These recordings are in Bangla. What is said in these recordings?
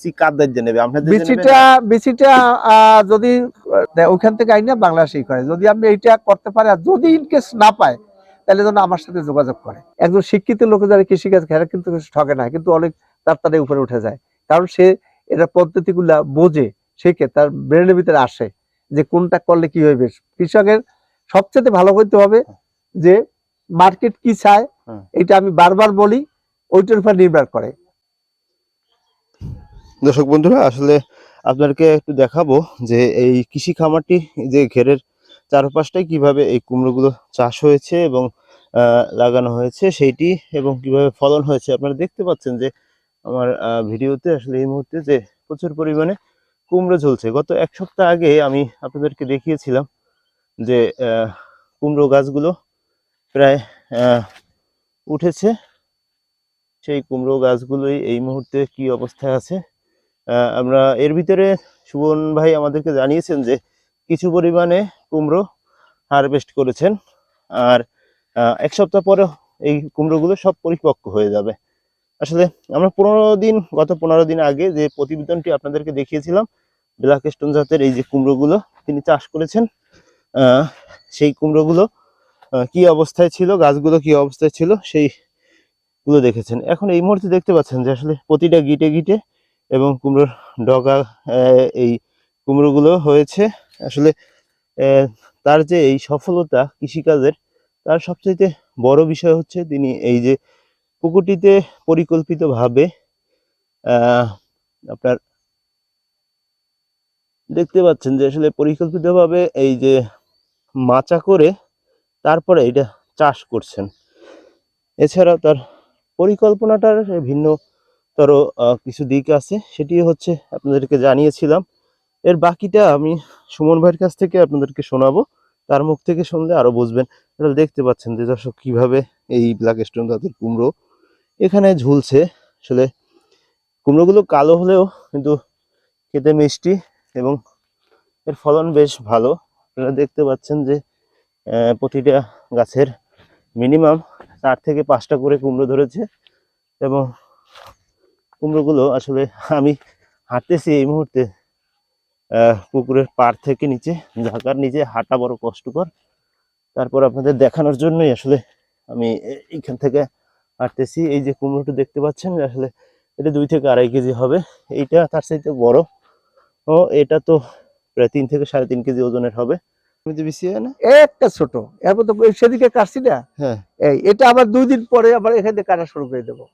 সি কার দায়িত্ব নেবে? আপনাদের যে নেবে? বিচিটা বিচিটা যদি ওখান থেকে আইনা বাংলাদেশেই করে যদি আপনি এইটা করতে পারে আর যদি ইনকেস না পায় তাহলে যেন আমার সাথে যোগাযোগ করে। একজন শিক্ষিত লোক যারা কৃষিকাজ খেলে কিন্তু ঠকে না কিন্তু অনেক তার উপরে উঠে যায়। কারণ সে এটা পদ্ধতিগুলা বোঝে শেখে তার ব্রেনের ভিতরে আসে যে কোনটা করলে কি হইবে। কৃষকের সবচেয়ে ভালো করতে হবে যে মার্কেট কি চায় এটা আমি বারবার বলি ওইটার উপর নির্ভর করে। দর্শক বন্ধুরা, আসলে আপনাদেরকে একটু দেখাবো যে এই কৃষি খামারটি যে ঘেরের চারপাশটায় কীভাবে এই কুমড়োগুলো চাষ হয়েছে এবং লাগানো হয়েছে সেইটি এবং কীভাবে ফলন হয়েছে। আপনারা দেখতে পাচ্ছেন যে আমার ভিডিওতে আসলে এই মুহূর্তে যে প্রচুর পরিমাণে কুমড়ো ঝুলছে। গত এক সপ্তাহ আগে আমি আপনাদেরকে দেখিয়েছিলাম যে কুমড়ো গাছগুলো প্রায় উঠেছে। সেই কুমড়ো গাছগুলোই এই মুহূর্তে কি অবস্থায় আছে আমরা এর ভিতরে সুবন ভাই আমাদেরকে জানিয়েছেন যে কিছু পরিমাণে কুমড়ো হারভেস্ট করেছেন আর এক সপ্তাহ পরে এই কুমড়োগুলো সব পরিপক্ক হয়ে যাবে। আসলে আমরা পনেরো দিন, গত পনেরো দিন আগে যে প্রতিবেদনটি আপনাদেরকে দেখিয়েছিলাম ব্ল্যাক স্টোন জাতের এই যে কুমড়োগুলো তিনি চাষ করেছেন সেই কুমড়োগুলো কি অবস্থায় ছিল, গাছগুলো কি অবস্থায় ছিল সেই গুলো দেখেছেন। এখন এই মুহূর্তে দেখতে পাচ্ছেন যে আসলে প্রতিটা গিটে গিটে এবং কুমড়োর ডগা এই কুমড়োগুলো হয়েছে। আসলে তার যে এই সফলতা কৃষিকাজের, তার সবচেয়ে বড় বিষয় হচ্ছে তিনি এই যে পুকুরটিতে পরিকল্পিতভাবে আপনার দেখতে পাচ্ছেন যে আসলে পরিকল্পিতভাবে এই যে মাচা করে তারপরে এটা চাষ করছেন। এছাড়াও তার পরিকল্পনাটার ভিন্নতর আহ, কিছু দিক আছে সেটি হচ্ছে আপনাদেরকে জানিয়েছিলাম। এর বাকিটা আমি সুমন ভাইয়ের কাছ থেকে আপনাদেরকে শোনাবো। তার মুখ থেকে শুনলে আরও বুঝবেন। এটা দেখতে পাচ্ছেন যে দর্শক কীভাবে এই ব্ল্যাক স্টোন জাতের কুমড়ো এখানে ঝুলছে। আসলে কুমড়োগুলো কালো হলেও কিন্তু খেতে মিষ্টি এবং এর ফলন বেশ ভালো। আপনারা দেখতে পাচ্ছেন যে প্রতিটা গাছের মিনিমাম চার থেকে পাঁচটা করে কুমড়ো ধরেছে এবং কুমড়োগুলো আসলে আমি হাঁটতেছি এই মুহূর্তে পুকুরের পাড় থেকে নিচে ঢাকার নিচে হাঁটা বড় কষ্টকর। তারপর আপনাদের দেখানোর জন্যই আসলে আমি এইখান থেকে হাঁটতেছি। এই যে কুমড়োটা দেখতে পাচ্ছেন আসলে এটা দুই থেকে আড়াই কেজি হবে। এইটা তার চাইতে বড়। ও এটা তো প্রায় তিন থেকে সাড়ে তিন কেজি ওজনের হবে। একটা ছোট। এরপর তো সেদিকে কাটছি না? হ্যাঁ। এই এটা আবার দুই দিন পরে আবার এখান থেকে কাটা শুরু করে দেবো।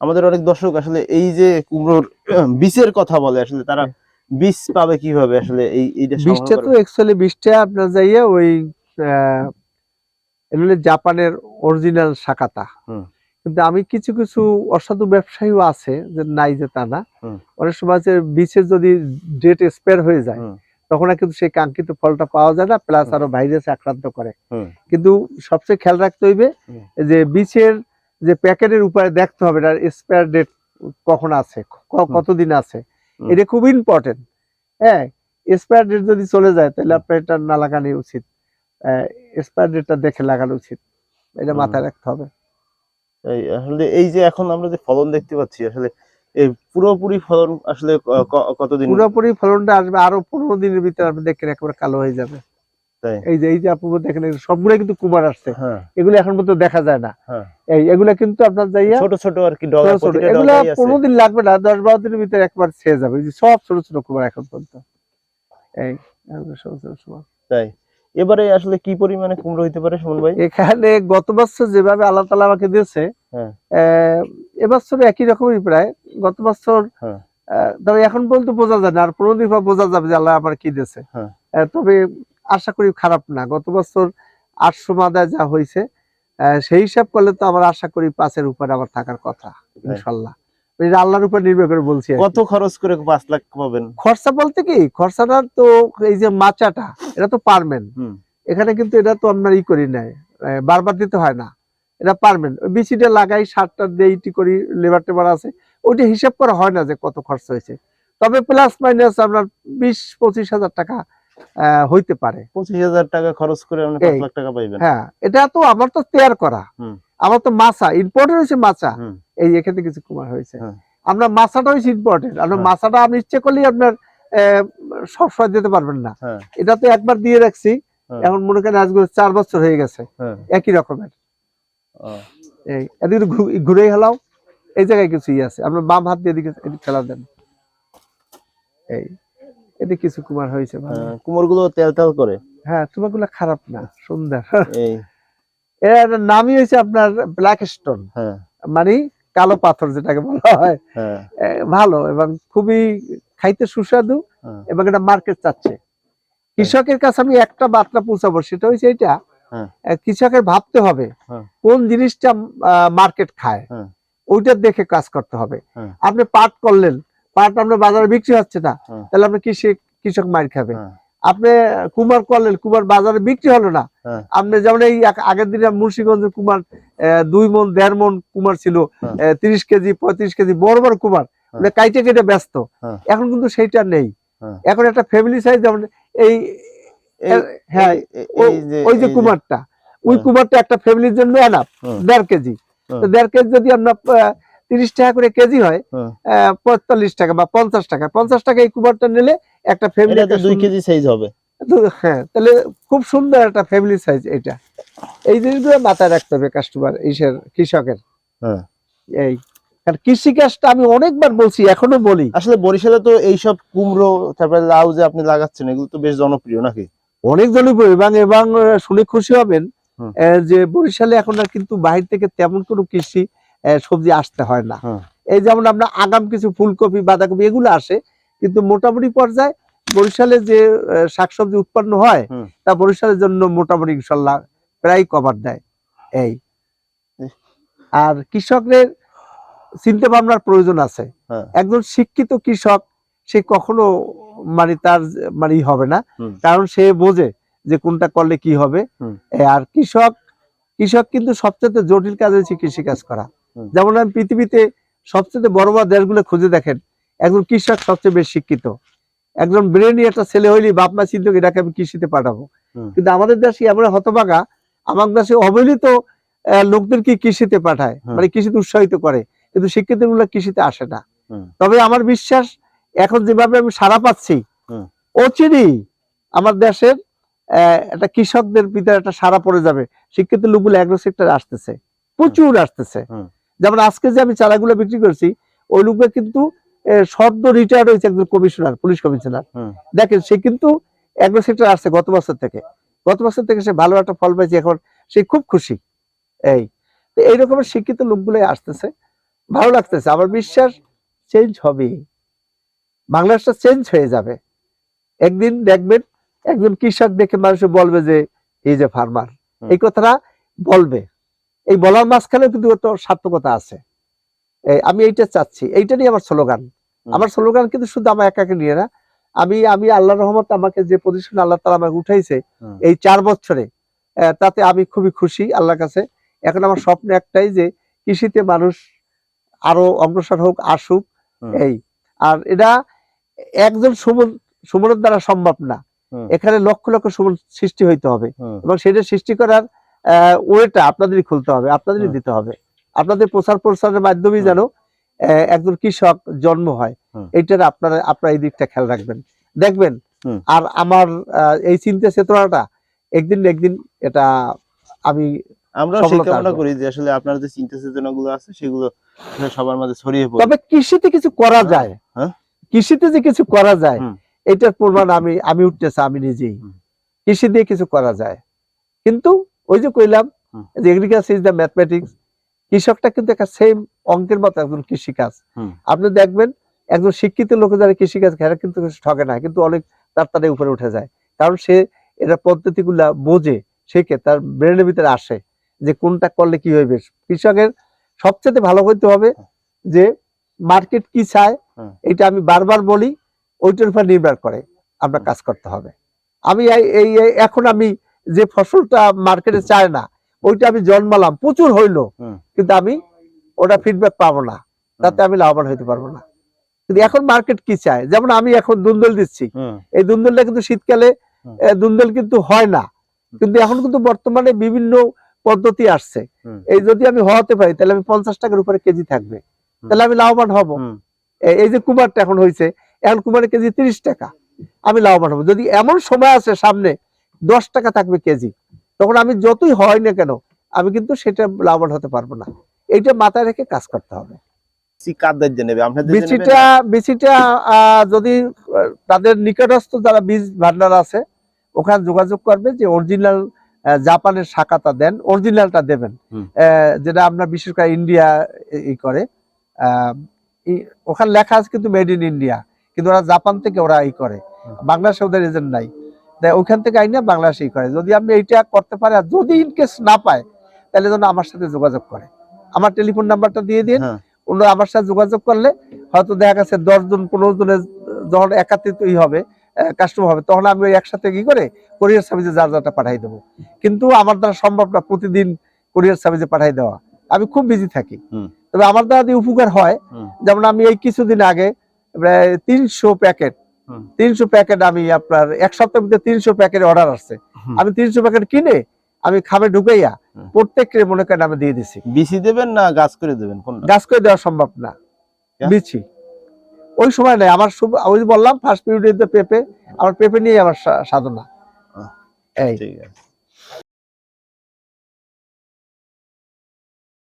আমাদের অনেক দর্শক আসলে এই যে কুমড়োর বীজের কথা বলে আসলে তারা বীজ পাবে কীভাবে আসলে এই এইটা বীজটা তো? অ্যাকচুয়ালি বীজটা আপনার যাইয়ে ওই হলো জাপানের অরিজিনাল হুম। কিন্তু আমি কিছু কিছু অসাধু ব্যবসায়ীও আছে যে নাই যে তা না। অনেক সময় যে বীজের যদি ডেট এক্সপায়ার হয়ে যায় তখন কিন্তু সেই কাঙ্ক্ষিত ফলটা পাওয়া যায় না প্লাস আরও ভাইরাস আক্রান্ত করে কিন্তু সবচেয়ে খেয়াল রাখতে হইবে যে বীজের যে প্যাকেটের উপরে দেখতে হবে এটার এক্সপায়ার ডেট কখন আছে কতদিন আছে এটা খুব ইম্পর্টেন্ট হ্যাঁ এক্সপায়ার ডেট যদি চলে যায় তাহলে আপনার এটা না লাগানোই উচিত। এক্সপায়ার ডেটটা দেখে লাগানো উচিত। এটা মাথায় রাখতে হবে। এই আসলে এই যে এখন আমরা যে ফলন দেখতে পাচ্ছি আসলে এই পুরোপুরি ফলন আসলে কতদিন পুরোপুরি ফলনটা আসবে আরও পনেরো দিনের ভিতরে আপনি দেখেন একেবারে কালো হয়ে যাবে? এই যে এই যে আপু দেখেন সবগুলো কিন্তু কুমার আসছে। হ্যাঁ। এগুলো এখন পর্যন্ত দেখা যায় না। হ্যাঁ। এই এগুলা কিন্তু আপনার যাইয়া ছোট ছোট আর কি এগুলা পনেরো দিন লাগবে না দশ বারো দিনের ভিতরে একবার ছেয়ে যাবে। সব ছোট ছোট কুমার এখন পর্যন্ত। এই। তাই। এবারে আসলে কি পরিমাণে কুমড়ো হইতে পারে সুমন ভাই? এখানে গত বছর যেভাবে আল্লাহ তালা আমাকে দিয়েছে হ্যাঁ। এবছর একই রকমই প্রায়। গত বছর তবে এখন পর্যন্ত বোঝা যায় না আর পনেরো দিন পর বোঝা যাবে যে আল্লাহ আমার কি দিয়েছে। তবে আশা করি খারাপ না। গত বছর আটশো মাদায় যা হয়েছে সেই হিসাব করলে তো আমার আশা করি পাঁচের উপরে আমার থাকার কথা ইনশাল্লাহ। আল্লাহর উপর নির্ভর করে বলছি কত খরচ করে পাঁচ লাখ পাবেন খরচা বলতে কি খরচাটা তো এই যে মাচাটা এটা তো পারবেন এখানে কিন্তু এটা তো ই করি নাই বারবার দিতে হয় না। এটা পারবেন বিচিটা লাগাই সারটা দিয়ে ইটি করি লেবার টেবার আছে। ওইটা হিসাব করা হয় না যে কত খরচ হয়েছে। তবে প্লাস মাইনাস আপনার বিশ পঁচিশ হাজার টাকা হইতে পারে। পঁচিশ হাজার টাকা খরচ করে লাখ টাকা পাইবেন। হ্যাঁ এটা তো আমার তো তৈয়ার করা। আমার তো মাছা ইম্পর্টেন্ট হচ্ছে মাছা। এই এখানে কিছু কুমার হয়েছে হ্যাঁ। আপনার মাছাটা হচ্ছে ইম্পর্টেন্ট আপনার হ্যাঁ। মাছাটা আপনি ইচ্ছে করলেই আপনার সবসময় দিতে পারবেন না। হ্যাঁ। এটা তো একবার দিয়ে রাখছি। এখন মনে করেন আজকে চার বছর হয়ে গেছে। একই রকমের। এই এদিকে ঘু- ঘুরে হেলাও। এই জায়গায় কিছু ইয়ে আছে। আপনার বাম হাত দিয়ে এদিকে এদিকে ফেলা দেন। এই। এদিকে কিছু কুমার হয়েছে ভালো। গুলো তেল তেল করে হ্যাঁ তোমাগুলো খারাপ না সুন্দর এর নামই হয়েছে আপনার ব্ল্যাক স্টোন হ্যাঁ মানে কালো পাথর যেটাকে বলা হয় হ্যাঁ ভালো এবং খুবই খাইতে সুস্বাদু হ্যাঁ। এবং এটা মার্কেট চাচ্ছে কৃষকের কাছে আমি একটা বার্তা পৌঁছাবো সেটা হচ্ছে এটা হ্যাঁ। কৃষকের ভাবতে হবে হ্যাঁ। কোন জিনিসটা মার্কেট খায় হ্যাঁ। ওইটা দেখে কাজ করতে হবে হ্যাঁ। আপনি পাট করলেন পাট আপনার বাজারে বিক্রি হচ্ছে না হ্যাঁ। তাহলে আপনি কৃষক কৃষক মার খাবে হ্যাঁ। আপনি কুমার করলেন কুমার বাজারে বিক্রি হলো না হ্যাঁ। আপনি যেমন এই আগের দিনে মুন্সিগঞ্জের কুমার দুই মন দেড় মন কুমার ছিল তিরিশ কেজি পঁয়ত্রিশ কেজি বড় বড় কুমার কাইটে কেটে ব্যস্ত। এখন কিন্তু সেইটা নেই। এখন একটা ফ্যামিলি সাইজ যেমন এই হ্যাঁ ওই যে কুমারটা ওই। কুমারটা একটা ফ্যামিলির জন্য এনাফ। দেড় কেজি তো দেড় কেজি যদি আপনার আহ, তিরিশ টাকা করে কেজি হয় পঁয়তাল্লিশ টাকা বা পঞ্চাশ টাকা। পঞ্চাশ টাকা এই কুমারটা নিলে একটা ফ্যামিলি দুই কেজি সাইজ হবে। হ্যাঁ তাহলে খুব সুন্দর একটা ফ্যামিলি সাইজ এটা। এই জিনিসগুলো মাথায় রাখতে হবে কাস্টমার ইসের কৃষকের। হ্যাঁ। এই কারণ কৃষি কাজটা আমি অনেকবার বলছি এখনও বলি। আসলে বরিশালে তো এইসব কুমড়ো তারপরে লাউ যে আপনি লাগাচ্ছেন এগুলো তো বেশ জনপ্রিয় নাকি? অনেক জনপ্রিয় এবং এবং শুনে খুশি হবেন যে বরিশালে এখন আর কিন্তু বাহির থেকে তেমন কোনো কৃষি সবজি আসতে হয় না। এই যেমন আমরা আগাম কিছু ফুলকপি বাঁধাকপি এগুলো আসে কিন্তু মোটামুটি পর্যায়ে বরিশালে যে শাকসবজি উৎপন্ন হয় তা বরিশালের জন্য মোটামুটি ইনশাল্লাহ প্রায় কভার দেয় এই। আর কৃষকদের চিন্তা ভাবনার প্রয়োজন আছে। হ্যাঁ। একজন শিক্ষিত কৃষক সে কখনো মানে তার মানে হবে না। কারণ সে বোঝে যে কোনটা করলে কি হবে। আর কৃষক কৃষক কিন্তু সবচেয়ে জটিল কাজ হচ্ছে কৃষিকাজ করা। যেমন আমি পৃথিবীতে সবচেয়ে বড় বড় দেশগুলো খুঁজে দেখেন একজন কৃষক সবচেয়ে বেশি শিক্ষিত। একজন ব্রেনি একটা ছেলে হইলি বাপ মা চিন্তা এটাকে আমি কৃষিতে পাঠাবো। কিন্তু আমাদের দেশে আমরা হতভাগা আমার দেশে অবহেলিত লোকদেরকে কৃষিতে পাঠায়। মানে কৃষিতে উৎসাহিত করে কিন্তু শিক্ষিত কৃষিতে আসে না। তবে আমার বিশ্বাস এখন যেভাবে আমি সারা পাচ্ছি। অচিরেই আমার দেশের আহ, একটা কৃষকদের ভিতরে একটা সারা পড়ে যাবে। শিক্ষিত লোকগুলো অ্যাগ্রো সেক্টরে আসতেছে প্রচুর আসতেছে। যেমন আজকে যে আমি চারাগুলো বিক্রি করছি ওই লোকগুলো কিন্তু সদ্য রিটায়ার্ড হয়েছে একজন কমিশনার পুলিশ কমিশনার দেখেন সে কিন্তু অ্যাগ্রো সেক্টর আসছে গত বছর থেকে। গত বছর থেকে সে ভালো একটা ফল পাইছে এখন সে খুব খুশি। এই তো এই রকমের শিক্ষিত লোকগুলোই আসতেছে। ভালো লাগতেছে আমার বিশ্বাস চেঞ্জ হবে বাংলাদেশটা চেঞ্জ হয়ে যাবে। একদিন দেখবেন একজন কৃষক দেখে মানুষ বলবে যে এই যে ফার্মার এই কথাটা বলবে। এই বলার মাঝখানে কিন্তু তো সার্থকতা আছে। আমি এইটা চাচ্ছি এইটা নিয়ে আমার স্লোগান। আমার স্লোগান কিন্তু শুধু আমার একাকে নিয়ে না আমি আমি আল্লাহ রহমত আমাকে যে পজিশন আল্লাহ তালা আমাকে উঠাইছে এই চার বছরে তাতে আমি খুবই খুশি আল্লাহর কাছে। এখন আমার স্বপ্ন একটাই যে কৃষিতে মানুষ আরও অগ্রসর হোক আসুক এই আর এটা একজন সুমন সুমনের দ্বারা সম্ভব না। এখানে লক্ষ লক্ষ সুমন সৃষ্টি হইতে হবে এবং সেটা সৃষ্টি করার ওয়েটা আপনাদেরই খুলতে হবে আপনাদেরই দিতে হবে। আপনাদের প্রচার প্রসারের মাধ্যমে যেন একজন কৃষক জন্ম হয় হুম। এইটার আপনারা আপনারা এই দিকটা খেয়াল রাখবেন। দেখবেন আর আমার এই চিন্তা চেতনাটা একদিন একদিন এটা আমি আমরা কামনা করি যে আসলে আপনার যে চিন্তা আছে সেগুলো সবার মাঝে ছড়িয়ে পড়ে তবে কৃষিতে কিছু করা যায়। হ্যাঁ। কৃষিতে যে কিছু করা যায় এটার প্রমাণ আমি আমি উঠতেছে আমি নিজেই। কৃষি দিয়ে কিছু করা যায়। কিন্তু ওই যে কইলাম যে এগ্রিকালচার ইজ দ্য ম্যাথমেটিক্স কৃষকটা কিন্তু একটা সেম অঙ্কের মতো একজন কৃষিকাজ। আপনি দেখবেন একজন শিক্ষিত লোক যারা কৃষিকাজ খেরা কিন্তু ঠকে না কিন্তু অনেক তার তারে উপরে উঠে যায়। কারণ সে এটা পদ্ধতিগুলা বোঝে শেখে তার ব্রেনের ভিতরে আসে যে কোনটা করলে কি হইবে। কৃষকের সবচেয়ে ভালো হইতে হবে যে মার্কেট কি চায় এটা আমি বারবার বলি ওইটার উপর নির্ভর করে আমরা কাজ করতে হবে। আমি এই- এখন আমি যে ফসলটা মার্কেটে চায় না ওইটা আমি জন্মালাম প্রচুর হইল কিন্তু আমি ওটা ফিডব্যাক পাবো না তাতে আমি লাভবান হইতে পারব না। কিন্তু এখন মার্কেট কি চায়? যেমন আমি এখন দুন্দল দিচ্ছি এই দুন্দলটা কিন্তু শীতকালে দুন্দল কিন্তু হয় না কিন্তু এখন কিন্তু বর্তমানে বিভিন্ন পদ্ধতি আসছে। এই যদি আমি হওয়াতে পারি তাহলে আমি পঞ্চাশ টাকার উপরে কেজি থাকবে তাহলে আমি লাভবান হব। এই যে কুমারটা এখন হয়েছে এখন কুমারের কেজি তিরিশ টাকা আমি লাভবান হব। যদি এমন সময় আছে সামনে দশ টাকা থাকবে কেজি। তখন আমি যতই হয় না কেন আমি কিন্তু সেটা লাভবান হতে পারব না। এইটা মাথায় রেখে কাজ করতে হবে। বিচিটা বিচিটা যদি তাদের নিকটস্থ যারা বীজ ভান্ডার আছে ওখানে যোগাযোগ করবে যে অরিজিনাল জাপানের শাখাটা দেন অরিজিনালটা দেবেন। আহ, যেটা আপনার বিশেষ করে ইন্ডিয়া ই করে। আহ, ওখানে লেখা আছে কিন্তু মেড ইন ইন্ডিয়া কিন্তু ওরা জাপান থেকে ওরা ই করে। বাংলাদেশে ওদের এজেন্ট নাই। তাই ওখান থেকে আইনে বাংলাদেশে করে যদি আপনি এইটা করতে পারে আর যদি ইনকেস না পায় তাহলে যেন আমার সাথে যোগাযোগ করে আমার টেলিফোন নাম্বারটা দিয়ে দিন হ্যাঁ। অন্য আমার সাথে যোগাযোগ করলে হয়তো দেখা গেছে দশ জন পনেরো জনের যখন একাত্রিত ই হবে কাস্টমার হবে তখন আমি ওই একসাথে কি করে কোরিয়ার সার্ভিসে যার যারটা পাঠাই দেবো কিন্তু আমার দ্বারা সম্ভব না প্রতিদিন কোরিয়ার সার্ভিসে পাঠাই দেওয়া আমি খুব বিজি থাকি। তবে আমার দ্বারা যদি উপকার হয় যেমন আমি এই কিছুদিন আগে প্রায় তিনশো প্যাকেট। তিনশো প্যাকেট আমি আপনার এক সপ্তাহের মধ্যে তিনশো প্যাকেট অর্ডার আসছে। আমি তিনশো প্যাকেট কিনে আমি খাবে ঢুকাইয়া প্রত্যেক প্রত্যেককে মনে করেন আমি দিয়ে দিছি। বিচি দেবেন না গাছ করে দেবেন? গাছ করে দেওয়া সম্ভব না। বিচি। ওই সময় নাই আমার ওই বললাম ফার্স্ট পিরিয়ডে পেঁপে আমার পেঁপে নিয়ে আমার সাধনা। এই। ঠিক আছে।